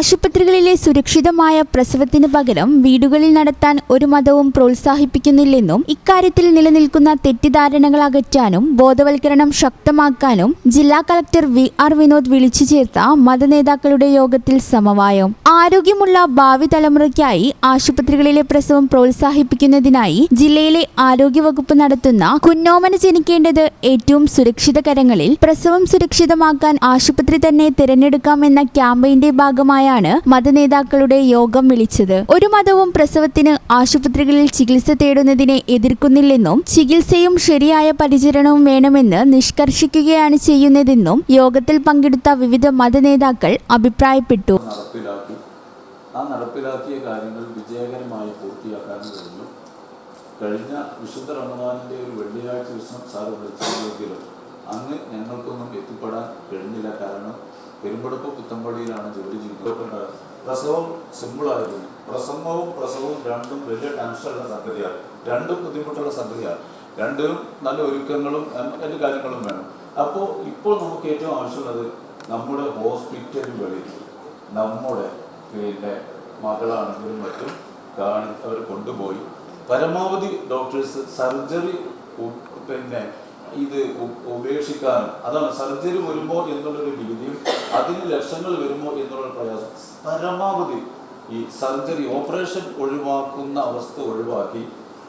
ആശുപത്രികളിലെ സുരക്ഷിതമായ പ്രസവത്തിന് പകരം വീടുകളിൽ നടത്താൻ ഒരു മതവും പ്രോത്സാഹിപ്പിക്കുന്നില്ലെന്നും ഇക്കാര്യത്തിൽ നിലനിൽക്കുന്ന തെറ്റിദ്ധാരണകൾ അകറ്റാനും ബോധവൽക്കരണം ശക്തമാക്കാനും ജില്ലാ കളക്ടർ വി ആർ വിനോദ് വിളിച്ചു ചേർത്ത മതനേതാക്കളുടെ യോഗത്തിൽ സമവായം. ആരോഗ്യമുള്ള ഭാവി തലമുറയ്ക്കായി ആശുപത്രികളിലെ പ്രസവം പ്രോത്സാഹിപ്പിക്കുന്നതിനായി ജില്ലയിലെ ആരോഗ്യവകുപ്പ് നടത്തുന്ന കുന്നോമന ജനിക്കേണ്ടത് ഏറ്റവും സുരക്ഷിത കരങ്ങളിൽ പ്രസവം സുരക്ഷിതമാക്കാൻ ആശുപത്രി തന്നെ തിരഞ്ഞെടുക്കാം എന്ന ക്യാമ്പയിന്റെ ഭാഗമായാണ് മതനേതാക്കളുടെ യോഗം വിളിച്ചത്. ഒരു മതവും പ്രസവത്തിന് ആശുപത്രികളിൽ ചികിത്സ തേടുന്നതിനെ എതിർക്കുന്നില്ലെന്നും ചികിത്സയും ശരിയായ പരിചരണവും വേണമെന്ന് നിഷ്കർഷിക്കുകയാണ് ചെയ്യുന്നതെന്നും യോഗത്തിൽ പങ്കെടുത്ത വിവിധ മതനേതാക്കൾ അഭിപ്രായപ്പെട്ടു. ആ നടപ്പിലാക്കിയ കാര്യങ്ങൾ വിജയകരമായി പൂർത്തിയാക്കാൻ കഴിഞ്ഞു. കഴിഞ്ഞ വിശുദ്ധ റമദാനിന്റെ ഒരു വെള്ളിയാഴ്ച ദിവസം സാറ് വിളിച്ചിരുന്നെങ്കിലും അന്ന് ഞങ്ങൾക്കൊന്നും എത്തിപ്പെടാൻ കഴിഞ്ഞില്ല. കാരണം പെരുമ്പടപ്പ് പുത്തമ്പള്ളിയിലാണ് ജോലി ചെയ്യുന്നത്. പ്രസവം സിമ്പിളായിരുന്നു പ്രസംഗവും പ്രസവവും രണ്ടും വലിയ ടെൻഷനുള്ള സംഗതിയാണ്. രണ്ടും ബുദ്ധിമുട്ടുള്ള സംഗതിയാണ്. രണ്ടിനും നല്ല ഒരുക്കങ്ങളും മറ്റു കാര്യങ്ങളും വേണം. അപ്പോൾ ഇപ്പോൾ നമുക്ക് ഏറ്റവും ആവശ്യമുള്ളത് നമ്മുടെ ഹോസ്പിറ്റലുകളിൽ നമ്മുടെ പിന്നെ മകളാണെങ്കിലും മറ്റും കാണി അവർ കൊണ്ടുപോയി. പരമാവധി ഡോക്ടേഴ്സ് സർജറി പിന്നെ ഇത് ഉപേക്ഷിക്കാനും അതാണ് സർജറി വരുമോ എന്നുള്ളൊരു രീതിയും അതിന് ലക്ഷങ്ങൾ വരുമോ എന്നുള്ള പ്രയാസം. പരമാവധി ഈ സർജറി ഓപ്പറേഷൻ ഒഴിവാക്കുന്ന അവസ്ഥ ഒഴിവാക്കി.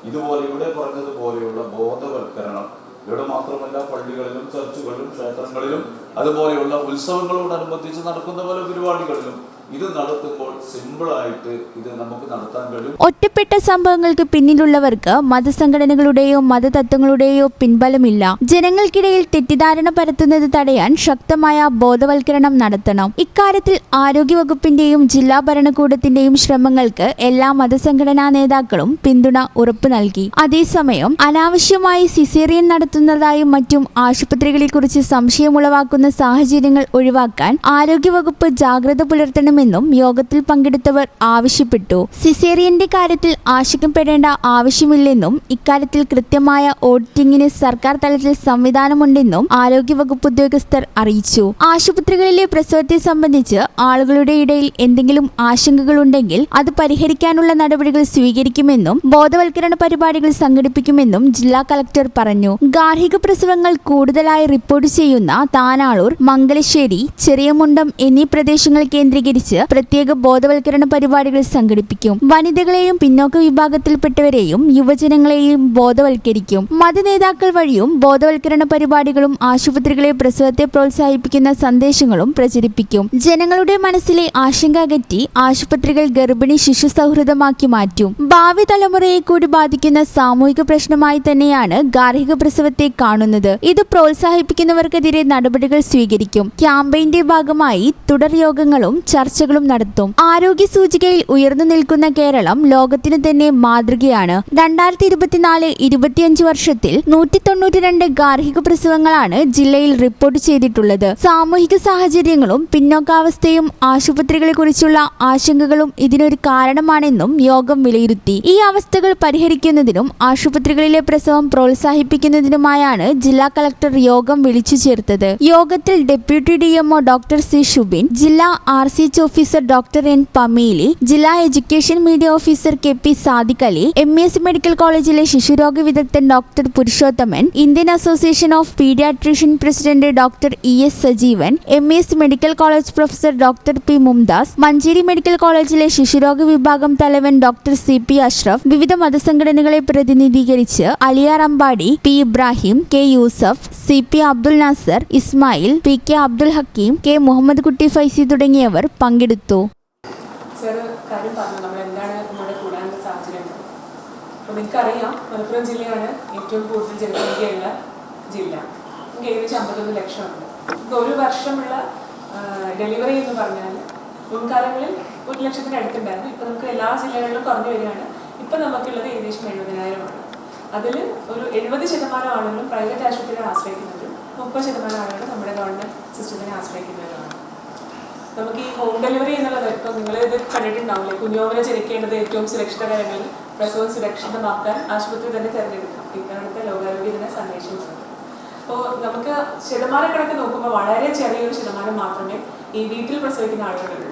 ഇതുപോലെ ഇവിടെ പറഞ്ഞതുപോലെയുള്ള ബോധവൽക്കരണം. ഇവിടെ മാത്രമല്ല പള്ളികളിലും ചർച്ചുകളിലും ക്ഷേത്രങ്ങളിലും അതുപോലെയുള്ള ഉത്സവങ്ങളോടനുബന്ധിച്ച് നടക്കുന്ന പല പരിപാടികളിലും ഇത് നടത്തുമ്പോൾ സിമ്പിളായിട്ട് ഇത് നമുക്ക് നടത്താൻ കഴിയും. ഒറ്റപ്പെട്ട സംഭവങ്ങൾക്ക് പിന്നിലുള്ളവർക്ക് മതസംഘടനകളുടെയോ മതതത്വങ്ങളുടെയോ പിൻബലമില്ല. ജനങ്ങൾക്കിടയിൽ തെറ്റിദ്ധാരണ പരത്തുന്നത് തടയാൻ ശക്തമായ ബോധവൽക്കരണം നടത്തണം. ഇക്കാര്യത്തിൽ ആരോഗ്യവകുപ്പിന്റെയും ജില്ലാ ഭരണകൂടത്തിന്റെയും ശ്രമങ്ങൾക്ക് എല്ലാ മതസംഘടനാ നേതാക്കളും പിന്തുണ ഉറപ്പു നൽകി. അതേസമയം അനാവശ്യമായി സിസേറിയൻ നടത്തുന്നതായും മറ്റും ആശുപത്രികളെക്കുറിച്ച് സംശയമുളവാക്കുന്ന സാഹചര്യങ്ങൾ ഒഴിവാക്കാൻ ആരോഗ്യവകുപ്പ് ജാഗ്രത പുലർത്തണമെന്നും യോഗത്തിൽ പങ്കെടുത്തവർ ആവശ്യപ്പെട്ടു. സിസേറിയന്റെ കാര്യത്തിൽ ആശങ്കപ്പെടേണ്ട ആവശ്യമില്ലെന്നും ഇക്കാര്യത്തിൽ കൃത്യമായ ഓഡിറ്റിംഗിന് സർക്കാർ തലത്തിൽ സംവിധാനമുണ്ടെന്നും ആരോഗ്യവകുപ്പ് ഉദ്യോഗസ്ഥർ അറിയിച്ചു. ആശുപത്രികളിലെ പ്രസവത്തെ സംബന്ധിച്ച് ആളുകളുടെ ഇടയിൽ എന്തെങ്കിലും ആശങ്കകളുണ്ടെങ്കിൽ അത് പരിഹരിക്കാനുള്ള നടപടികൾ സ്വീകരിക്കുമെന്നും ബോധവൽക്കരണ പരിപാടികൾ സംഘടിപ്പിക്കുമെന്നും ജില്ലാ കളക്ടർ പറഞ്ഞു. ഗാർഹിക പ്രസവങ്ങൾ കൂടുതലായി റിപ്പോർട്ട് ചെയ്യുന്ന താനാളൂർ മംഗലശ്ശേരി ചെറിയമുണ്ടം എന്നീ പ്രദേശങ്ങൾ കേന്ദ്രീകരിച്ച് പ്രത്യേക ബോധവൽക്കരണ പരിപാടികൾ സംഘടിപ്പിക്കും. വനിതകളെയും പിന്നോക്ക വിഭാഗത്തിൽപ്പെട്ടവരെയും യുവജനങ്ങളെയും ബോധവൽക്കരിക്കും. മതനേതാക്കൾ വഴിയും ബോധവൽക്കരണ പരിപാടികളും ആശുപത്രികളെ പ്രസവത്തെ പ്രോത്സാഹിപ്പിക്കുന്ന സന്ദേശങ്ങളും പ്രചരിപ്പിക്കും. ജനങ്ങളുടെ മനസ്സിലെ ആശങ്ക അകറ്റി ആശുപത്രികൾ ഗർഭിണി ശിശു സൗഹൃദമാക്കി മാറ്റും. ഭാവി തലമുറയെ കൂടി ബാധിക്കുന്ന സാമൂഹിക പ്രശ്നമായി തന്നെയാണ് ഗാർഹിക പ്രസവത്തെ കാണുന്നത്. ഇത് പ്രോത്സാഹിപ്പിക്കുന്നവർക്കെതിരെ നടപടികൾ സ്വീകരിക്കും. ക്യാമ്പയിന്റെ ഭാഗമായി തുടർ യോഗങ്ങളും ചർച്ചകളും നടത്തും. ആരോഗ്യ സൂചികയിൽ ഉയർന്നു നിൽക്കുന്ന കേരളം ലോകത്തിന് തന്നെ മാതൃകയാണ്. രണ്ടായിരത്തി ഇരുപത്തിനാല് ഇരുപത്തിയഞ്ച് വർഷത്തിൽ നൂറ്റി തൊണ്ണൂറ്റി രണ്ട് ഗാർഹിക പ്രസവങ്ങളാണ് ജില്ലയിൽ റിപ്പോർട്ട് ചെയ്തിട്ടുള്ളത്. സാമൂഹിക സാഹചര്യങ്ങളും പിന്നോക്കാവസ്ഥയും ആശുപത്രികളെ കുറിച്ചുള്ള ആശങ്കകളും ഇതിനൊരു കാരണമാണെന്നും യോഗം വിലയിരുത്തി. ഈ അവസ്ഥകൾ പരിഹരിക്കുന്നതിനും ആശുപത്രികളിലെ പ്രസവം പ്രോത്സാഹിപ്പിക്കുന്നതിനുമായാണ് ജില്ലാ കളക്ടർ യോഗം വിളിച്ചു ചേർത്തത്. യോഗത്തിൽ deputy D MO doctor C. Shubin ജില്ലാ R C officer doctor N Pamili ജില്ലാ education media officer K P Sadiq Ali M S medical കോളേജിലെ ശിശുരോഗ വിദഗ്ധൻ doctor Purushothaman Indian association of pediatrician president doctor E S Sajeevan M S medical college professor doctor P Mumdas Manjeri medical കോളേജിലെ ശിശുരോഗ വിഭാഗം തലവൻ doctor C P Ashraf വിവിധ മതസംഘടനകളെ പ്രതിനിധീകരിച്ച് Aliyar Ambadi P Ibrahim K Yusuf C P Abdul Nasar Ismail P K Abdul Hakeem K Muhammad Kutty Faizi തുടങ്ങിയവർ പങ്കെടുത്തു. അപ്പോൾ നിങ്ങൾക്കറിയാം മലപ്പുറം ജില്ലയാണ് ഏറ്റവും കൂടുതൽ ജനസംഖ്യയുള്ള ജില്ല. നമുക്ക് ഏകദേശം അമ്പത്തൊന്ന് ലക്ഷമുണ്ട്. നമുക്ക് ഒരു വർഷമുള്ള ഡെലിവറി എന്ന് പറഞ്ഞാൽ മുൻകാലങ്ങളിൽ ഒരു ലക്ഷത്തിന് അടുത്തുണ്ടായിരുന്നു. ഇപ്പം നമുക്ക് എല്ലാ ജില്ലകളിലും കുറഞ്ഞു വരികയാണ്. ഇപ്പം നമുക്കുള്ളത് ഏകദേശം എഴുപതിനായിരമാണ്. അതിൽ ഒരു എഴുപത് ശതമാനം ആളുകളും പ്രൈവറ്റ് ആശുപത്രിയെ ആശ്രയിക്കുന്നത് മുപ്പത് ശതമാനം ആളുകൾ നമ്മുടെ ഗവൺമെന്റ് സിസ്റ്റത്തിനെ ആശ്രയിക്കുന്നവരാണ് നമുക്ക് ഈ ഹോം ഡെലിവറി എന്നുള്ളത് ഇപ്പം നിങ്ങൾ ഇത് കണ്ടിട്ടുണ്ടാവില്ലേ? കുഞ്ഞോമനെ ജനിക്കേണ്ടത് ഏറ്റവും സുരക്ഷിത കാര്യങ്ങളിൽ പ്രസവം സുരക്ഷിതമാക്കാൻ ആശുപത്രി തന്നെ തിരഞ്ഞെടുക്കാം ഇത്തവണത്തെ ലോകാരോഗ്യ സന്ദേശമുണ്ട് അപ്പോൾ നമുക്ക് ശതമാനക്കണക്ക് നോക്കുമ്പോൾ വളരെ ചെറിയൊരു ശതമാനം മാത്രമേ ഈ വീട്ടിൽ പ്രസവിക്കുന്ന ആളുകളുള്ളൂ